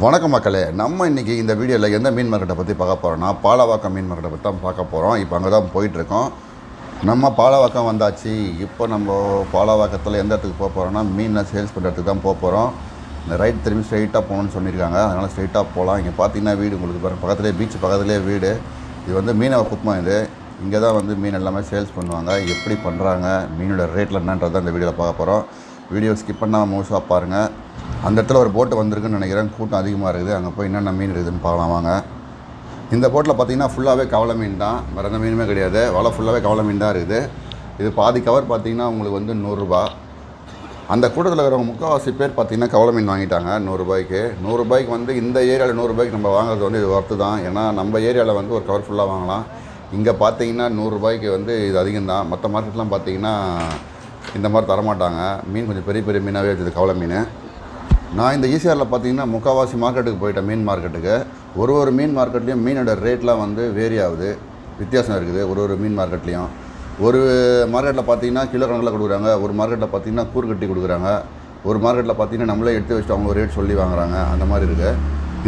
வணக்கம் மக்களே நம்ம இன்றைக்கி இந்த வீடியோவில் எந்த மீன் மார்க்கெட்டை பற்றி பார்க்க போகிறோம்னா பாலவாக்கம் மீன் மார்க்கெட்டை பற்றி தான் பார்க்க போகிறோம் இப்போ அங்கே தான் போயிட்டுருக்கோம் நம்ம பாலவாக்கம் வந்தாச்சு. இப்போ நம்ம பாலவாக்கத்தில் எந்த இடத்துக்கு போக போகிறோம்னா மீனை சேல்ஸ் பண்ணுற இடத்துக்கு தான் போக போகிறோம் இந்த ரைட் திரும்பி ஸ்ட்ரைட்டாக போகணும்னு சொல்லியிருக்காங்க. அதனால் ஸ்ட்ரைட்டாக போகலாம். இங்கே பார்த்தீங்கன்னா வீடு உங்களுக்கு பாருங்க. பக்கத்துலேயே பீச் பக்கத்துலேயே வீடு. இது வந்து மீனவ குப்பம் இது. இங்கே தான் வந்து மீன் எல்லாமே சேல்ஸ் பண்ணுவாங்க. எப்படி பண்ணுறாங்க மீனோட ரேட்டில் என்னன்றதை இந்த வீடியோவில் பார்க்க போகிறோம் வீடியோ ஸ்கிப் பண்ணாமல் முழுசாக பாருங்கள் அந்த இடத்துல ஒரு போட்டு வந்திருக்குன்னு நினைக்கிறேன். கூட்டம் அதிகமாக இருக்குது. அங்கே போய் என்னென்ன மீன் இருக்குதுன்னு பார்க்கலாம் வாங்க. இந்த போட்டில் பார்த்தீங்கன்னா ஃபுல்லாகவே கவலை மீன் தான். வேறு எந்த மீனுமே கிடையாது. வலை ஃபுல்லாகவே கவலை மீன் தான் இருக்குது. இது பாதி கவர் பார்த்தீங்கன்னா உங்களுக்கு வந்து நூறுரூபா அந்த கூட்டத்தில் இருக்கிறவங்க முக்கால்வாசி பேர் பார்த்தீங்கன்னா கவலை மீன் வாங்கிட்டாங்க நூறுரூபாய்க்கு நூறுரூபாய்க்கு வந்து இந்த ஏரியாவில் நூறுரூபாய்க்கு நம்ம வாங்குறது வந்து இது ஒர்த்து தான். ஏன்னா நம்ம ஏரியாவில் வந்து ஒரு கவர் ஃபுல்லாக வாங்கலாம். இங்கே பார்த்தீங்கன்னா நூறுரூபாய்க்கு வந்து இது அதிகம் தான். மற்ற மார்க்கெட்லாம் பார்த்தீங்கன்னா இந்த மாதிரி தரமாட்டாங்க. மீன் கொஞ்சம் பெரிய பெரிய மீனாகவே இருக்குது கவலை மீன். நான் இந்த ஈசிஆரில் பார்த்தீங்கன்னா முக்கால்வாசி மார்க்கெட்டுக்கு போயிட்டேன் மீன் மார்க்கெட்டுக்கு. ஒரு ஒரு மீன் மார்க்கெட்லேயும் மீனோட ரேட்லாம் வந்து வேரி ஆகுது. வித்தியாசம் இருக்குது ஒரு ஒரு மீன் மார்க்கெட்லேயும். ஒரு மார்க்கெட்டில் பார்த்தீங்கன்னா கிலோ கணக்கில் கொடுக்குறாங்க ஒரு மார்க்கெட்டில் பார்த்தீங்கன்னா கூறு கட்டி கொடுக்குறாங்க. ஒரு மார்க்கெட்டில் பார்த்தீங்கன்னா நம்மளே எடுத்து வச்சுட்டு அவங்க ரேட் சொல்லி வாங்குறாங்க அந்த மாதிரி இருக்குது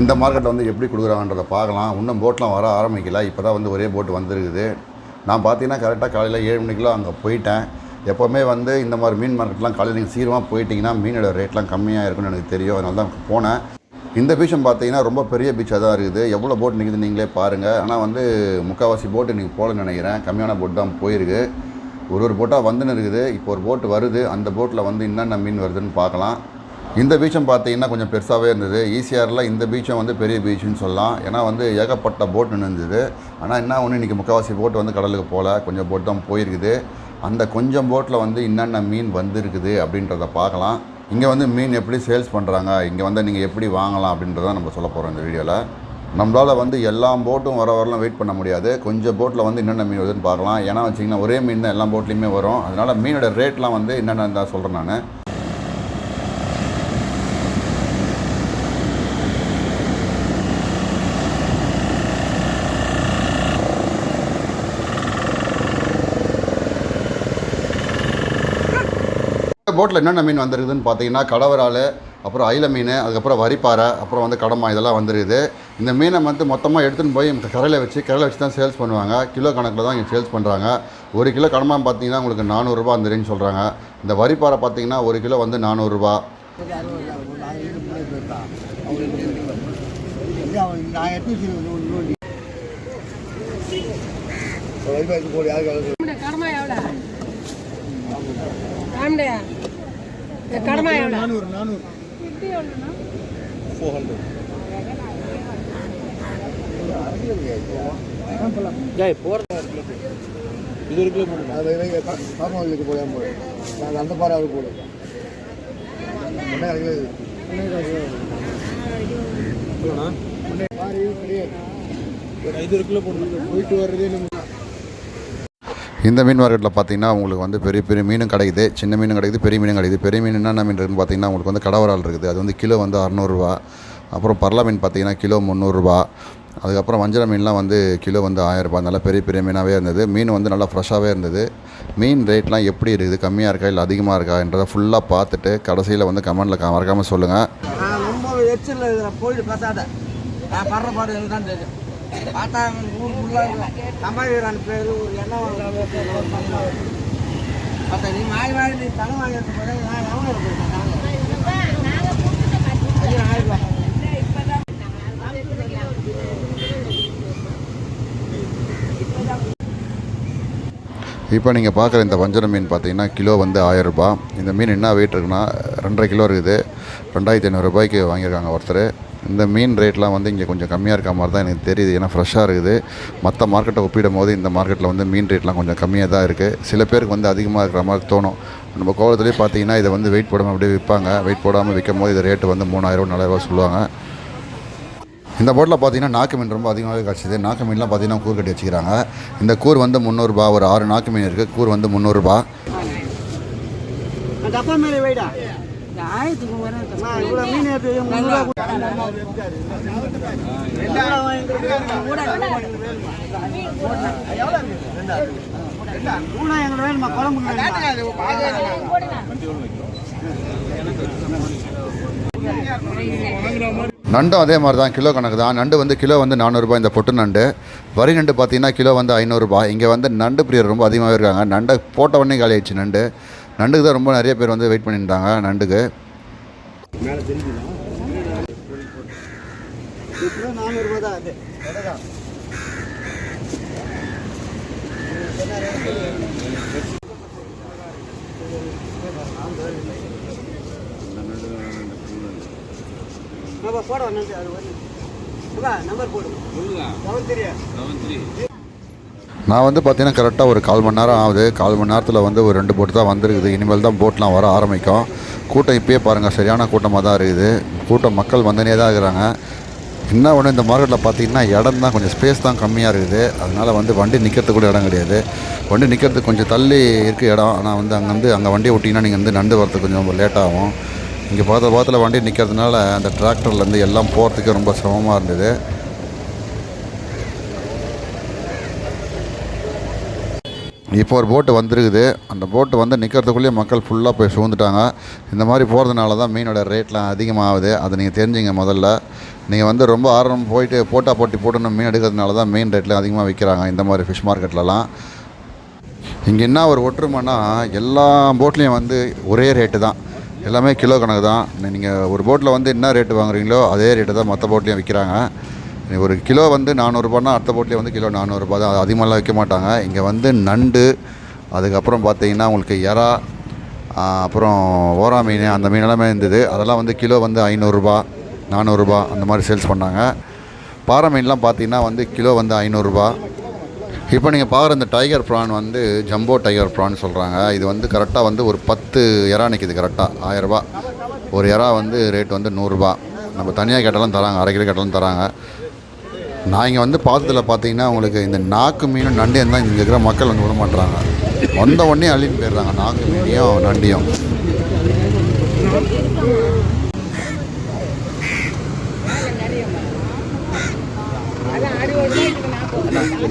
இந்த மார்க்கெட்டில் வந்து எப்படி கொடுக்குறாங்கன்றதை பார்க்கலாம். இன்னும் போட்லாம் வர ஆரம்பிக்கல இப்போ தான் வந்து ஒரே போட் வந்திருக்குது. நான் பார்த்தீங்கன்னா கரெக்டாக காலையில் ஏழு மணிக்கெலாம் அங்கே போயிட்டேன். எப்போவுமே வந்து இந்த மாதிரி மீன் மார்க்கெட்லாம் காலையில் நீங்கள் சீக்கிரமாக போயிட்டீங்கன்னா மீனோட ரேட்லாம் கம்மியாக இருக்குன்னு எனக்கு தெரியும். அதனால தான் போனேன். இந்த பீச்சும் பார்த்தீங்கன்னா ரொம்ப பெரிய பீச்சாக தான் இருக்குது. எவ்வளோ போட் நிற்குது நீங்களே பாருங்கள் ஆனால் வந்து முக்கால்வாசி போட்டு இன்றைக்கி போகலன்னு நினைக்கிறேன். கம்மியான போட் தான் போயிருக்கு. ஒரு ஒரு போட்டாக வந்துன்னு இருக்குது. இப்போ ஒரு போட்டு வருது. அந்த போட்டில் வந்து என்னென்ன மீன் வருதுன்னு பார்க்கலாம். இந்த பீச்சும் பார்த்தீங்கன்னா கொஞ்சம் பெருசாகவே இருந்தது. ஈசிஆரில் இந்த பீச்சும் வந்து பெரிய பீச்சுன்னு சொல்லலாம். ஏன்னா வந்து ஏகப்பட்ட போட் இருந்தது ஆனால் என்ன ஒன்று இன்றைக்கி முக்கால்வாசி போட்டு வந்து கடலுக்கு போகல கொஞ்சம் போட் தான் போயிருக்குது. அந்த கொஞ்சம் போட்டில் வந்து என்னென்ன மீன் வந்திருக்குது அப்படின்றத பார்க்கலாம். இங்கே வந்து மீன் எப்படி சேல்ஸ் பண்ணுறாங்க இங்கே வந்து நீங்கள் எப்படி வாங்கலாம் அப்படின்றத நம்ம சொல்ல போகிறோம் இந்த வீடியோவில் நம்மளால் வந்து எல்லா போட்டும் வர வரலாம் வெயிட் பண்ண முடியாது. கொஞ்சம் போட்டில் வந்து என்னென்ன மீன் வருதுன்னு பார்க்கலாம். ஏன்னா வச்சிங்கன்னா ஒரே மீன் தான் எல்லா போட்லேயுமே வரும். அதனால் மீனோட ரேட்லாம் வந்து என்னென்ன இருந்தால் சொல்கிறேன் நான். போட்டில் என்னென்ன மீன் வந்திருக்குதுன்னு பார்த்தீங்கன்னா கடவரால் அப்புறம் அயில மீன் அதுக்கப்புறம் வரிப்பாறை அப்புறம் வந்து கடமா இதெல்லாம் வந்துருக்குது. இந்த மீனை வந்து மொத்தமாக எடுத்துன்னு போய் கரையில் வச்சு கரையில் வச்சு தான் சேல்ஸ் பண்ணுவாங்க. கிலோ கணக்கில் தான் இங்கே சேல்ஸ் பண்ணுறாங்க ஒரு கிலோ கடமா பார்த்தீங்கன்னா உங்களுக்கு நானூறுரூபா அந்த ரேஞ்ச் சொல்கிறாங்க இந்த வரிப்பாறை பார்த்தீங்கன்னா ஒரு கிலோ வந்து நானூறுரூபா கடமா எவ்வளோ ஆம்டே கடமை எவ்வளோ நானூறு நானூறு. ஃபோர் ஹண்ட்ரட் ஜாய் போகிற இது ஒரு கிலோ போடுங்க. அது வைங்க, பா- பாப்பா வீட்டுக்கு போய் நாங்கள் அந்த பாறை அவருக்கு போடு. என்ன கிடையாது. இது ஒரு கிலோ போடுங்க. போயிட்டு வர்றதே நம்ம இந்த மீன் மார்க்கெட்டில் பார்த்தீங்கன்னா உங்களுக்கு வந்து பெரிய பெரிய மீனும் கிடைக்குது. சின்ன மீனும் கிடைக்குது பெரிய மீனும் கிடைக்குது. பெரிய மீன் என்னென்ன மீன் இருக்குன்னு பார்த்தீங்கன்னா உங்களுக்கு வந்து கடவரால் இருக்குது. அது வந்து கிலோ வந்து அறநூறுரூவா அப்புறம் பரலா மீன் பார்த்தீங்கன்னா கிலோ முந்நூறுரூவா அதுக்கப்புறம் வஞ்சர மீன்லாம் வந்து கிலோ வந்து ஆயிரரூபா நல்லா பெரிய பெரிய மீனாகவே இருந்தது. மீன் வந்து நல்லா ஃப்ரெஷ்ஷாகவே இருந்தது. மீன் ரேட்லாம் எப்படி இருக்குது? கம்மியாக இருக்கா இல்லை அதிகமாக இருக்கான்றதை ஃபுல்லாக பார்த்துட்டு கடைசியில் வந்து கமெண்டில் மறக்காமல் சொல்லுங்கள் ரொம்ப எச்சில் போயிட்டு பேசாத. நான் பார்த்தா ஊர் ஃபுல்லாக சம்பாதிக்கிறான் பேர் ஒரு எண்ணம் பார்த்தா நீ மாறி மாறி நீ தலை வாங்கிறது பிறகு நான் எவனை இருக்கேன் இப்போ நீங்கள் பார்க்குற இந்த வஞ்சரம் மீன் பார்த்தீங்கன்னா கிலோ வந்து ஆயரரூபா இந்த மீன் என்ன வெயிட் இருக்குன்னா ரெண்டரை கிலோ இருக்குது. ரெண்டாயிரத்தி ஐநூறுரூபாய்க்கு வாங்கியிருக்காங்க ஒருத்தர். இந்த மீன் ரேட்லாம் வந்து இங்கே கொஞ்சம் கம்மியாக இருக்க மாதிரி தான் எனக்கு தெரியுது. ஏன்னா ஃப்ரெஷ்ஷாக இருக்குது. மற்ற மார்க்கெட்டை ஒப்பிடும் போது இந்த மார்க்கெட்டில் வந்து மீன் ரேட்லாம் கொஞ்சம் கம்மியாக தான் இருக்குது சில பேருக்கு வந்து அதிகமாக இருக்கிற மாதிரி தோணும். நம்ம கோலத்துலேயே பார்த்தீங்கன்னா இதை வந்து வெயிட் போடாமல் அப்படியே விற்பாங்க. வெயிட் போடாமல் விற்கும் போது இது ரேட்டு வந்து மூணாயிரம் நாலாயிரரூவா சொல்லுவாங்க. இந்த போட்டில் பார்த்தீங்கன்னா நாக்கு மீன் ரொம்ப அதிகமாகவே கிடச்சிது நாக்கு மீன்லாம் பார்த்தீங்கன்னா கூறு கட்டி வச்சுக்கிறாங்க. இந்த கூர் வந்து முந்நூறுரூபா ஒரு ஆறு நாக்கு மீன் இருக்குது கூர் வந்து முந்நூறுரூபா நண்டும் அதே மாதிரி தான் கிலோ கணக்கு தான். நண்டு வந்து கிலோ வந்து நானூறுரூபா இந்த பொட்டு நண்டு. வரி நண்டு பார்த்தீங்கன்னா கிலோ வந்து ஐநூறுரூபா இங்கே வந்து நண்டு பிரியர் ரொம்ப அதிகமாகவே இருக்காங்க. நண்டை போட்ட உடனே காலி ஆயிடுச்சு நண்டு. நண்டுக்கு தான் ரொம்ப நிறைய பேர் வந்து வெயிட் பண்ணியிருந்தாங்க நண்டுக்கு. நம்பர் போடு. டபுள் த்ரீ நான் வந்து பார்த்தீங்கன்னா கரெக்டாக ஒரு கால் மணி நேரம் ஆகுது. கால் மணி நேரத்தில் வந்து ஒரு ரெண்டு போட்டு தான் வந்திருக்குது. இனிமேல் தான் போட்லாம் வர ஆரம்பிக்கும். கூட்டம் இப்பயே பாருங்கள் சரியான கூட்டமாக தான் இருக்குது. கூட்டம் மக்கள் வந்துனே தான் இருக்கிறாங்க. என்ன ஒன்று இந்த மார்க்கெட்டில் பார்த்தீங்கன்னா இடம் தான் கொஞ்சம் ஸ்பேஸ் தான் கம்மியாக இருக்குது. அதனால் வந்து வண்டி நிற்கிறதுக்கு கூட இடம் கிடையாது. வண்டி நிற்கிறதுக்கு கொஞ்சம் தள்ளி இருக்குது இடம். ஆனால் வந்து அங்கே வந்து அங்கே வண்டியை விட்டிங்கன்னா நீங்கள் வந்து நண்டு வரதுக்கு கொஞ்சம் லேட் ஆகும். இங்கே பார்த்த பார்த்துல வண்டி நிற்கிறதுனால அந்த டிராக்டர்லேருந்து எல்லாம் போகிறதுக்கு ரொம்ப சிரமமாக இருந்தது. இப்போ ஒரு போட்டு வந்திருக்குது. அந்த போட்டு வந்து நிற்கிறதுக்குள்ளேயே மக்கள் ஃபுல்லாக போய் சூழ்ந்துட்டாங்க. இந்த மாதிரி போகிறதுனால தான் மீனோட ரேட்லாம் அதிகமாகுது. அதை நீங்கள் தெரிஞ்சுங்க முதல்ல. நீங்கள் வந்து ரொம்ப ஆர்வம் போயிட்டு போட்டா போட்டி போட்டுன்னு மீன் எடுக்கிறதுனால தான் மீன் ரேட்லாம் அதிகமாக விற்கிறாங்க இந்த மாதிரி ஃபிஷ் மார்க்கெட்லலாம் இங்கே என்ன ஒரு ஒற்றுமைன்னா எல்லா போட்லேயும் வந்து ஒரே ரேட்டு தான். எல்லாமே கிலோ கணக்கு தான். நீங்கள் ஒரு போட்டில் வந்து என்ன ரேட்டு வாங்குறீங்களோ அதே ரேட்டு தான் மற்ற போட்லேயும் விற்கிறாங்க ஒரு கிலோ வந்து நானூறுரூபான்னா அடுத்த போட்லேயே வந்து கிலோ நானூறுரூபா தான். அதிகமாகலாம் விற்க மாட்டாங்க. இங்கே வந்து நண்டு அதுக்கப்புறம் பார்த்தீங்கன்னா உங்களுக்கு எறா அப்புறம் ஓரா மீன் அந்த மீனெல்லாமே இருந்தது. அதெல்லாம் வந்து கிலோ வந்து ஐநூறுரூபா நானூறுரூபா அந்த மாதிரி சேல்ஸ் பண்ணாங்க. பாறை மீன்லாம் பார்த்தீங்கன்னா வந்து கிலோ வந்து ஐநூறுரூபா இப்போ நீங்கள் பார்க்குற இந்த டைகர் ப்ரான் வந்து ஜம்போ டைகர் ப்ரான் சொல்கிறாங்க இது வந்து கரெக்டாக வந்து ஒரு பத்து எறா நிற்கிது கரெக்டாக ஆயரரூபா. ஒரு எறா வந்து ரேட் வந்து நூறுரூபா நம்ம தனியாக கேட்டாலும் தராங்க அரை கிலோ கேட்டாலும் தராங்க. நான் இங்கே வந்து பார்த்ததில் பார்த்தீங்கன்னா உங்களுக்கு இந்த நாக்கு மீனும் நண்டையும் தான் இங்கே இருக்கிற மக்கள் வந்து விட மாட்டுறாங்க வந்த உடனே அள்ளின்னு போயிடுறாங்க. நாக்கு மீனையும் நண்டியும்.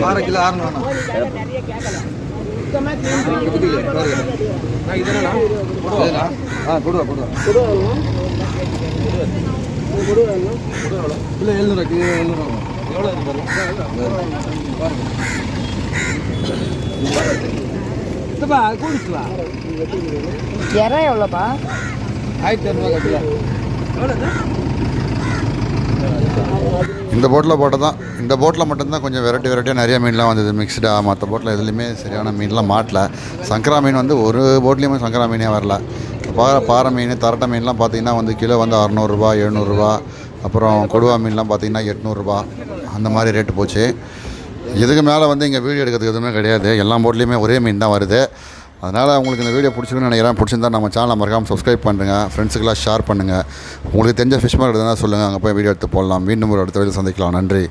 ஆறு கிலோ ஆ கொடுவா கொடுவா கிலோ எழுநூறு எழுநூறு இறை எவ்வளோப்பா ஆயிரத்தி இரநூறுவா இந்த போட்டில் போட்டால் தான் இந்த போட்டில் மட்டும்தான் கொஞ்சம் வெரைட்டி வெரைட்டியாக நிறைய மீன்லாம் வந்தது. மிக்ஸ்டாக மற்ற போட்டில் எதுலேயுமே சரியான மீன்லாம் மாட்டல. சங்கரா மீன் வந்து ஒரு போட்லேயுமே சங்கரா மீனே வரல. பாறை பாறை மீன் தரட்டை மீன்லாம் பார்த்தீங்கன்னா வந்து கிலோ வந்து அறநூறுரூவா எழுநூறுரூவா அப்புறம் கொடுவா மீன்லாம் பார்த்தீங்கன்னா எட்நூறுபா அந்த மாதிரி ரேட்டு போச்சு. இதுக்கு மேலே வந்து இங்கே வீடியோ எடுக்கிறதுக்கு எதுவுமே கிடையாது. எல்லா போட்லேயுமே ஒரே மீன் தான் வருது. அதனால் உங்களுக்கு இந்த வீடியோ பிடிச்சிருக்குன்னு நினைக்கிறேன். பிடிச்சிருந்தா நம்ம சேனலை மறக்காமல் சப்ஸ்கிரைப் பண்ணுங்கள் ஃப்ரெண்ட்ஸுக்கெல்லாம் ஷேர் பண்ணுங்கள் உங்களுக்கு தெரிஞ்ச ஃபிஷ் மார்க்கெட் தான் சொல்லுங்கள் அங்கே போய் வீடியோ எடுத்து போடலாம். மீண்டும் ஒரு அடுத்த வீடியோ சந்திக்கலாம். நன்றி.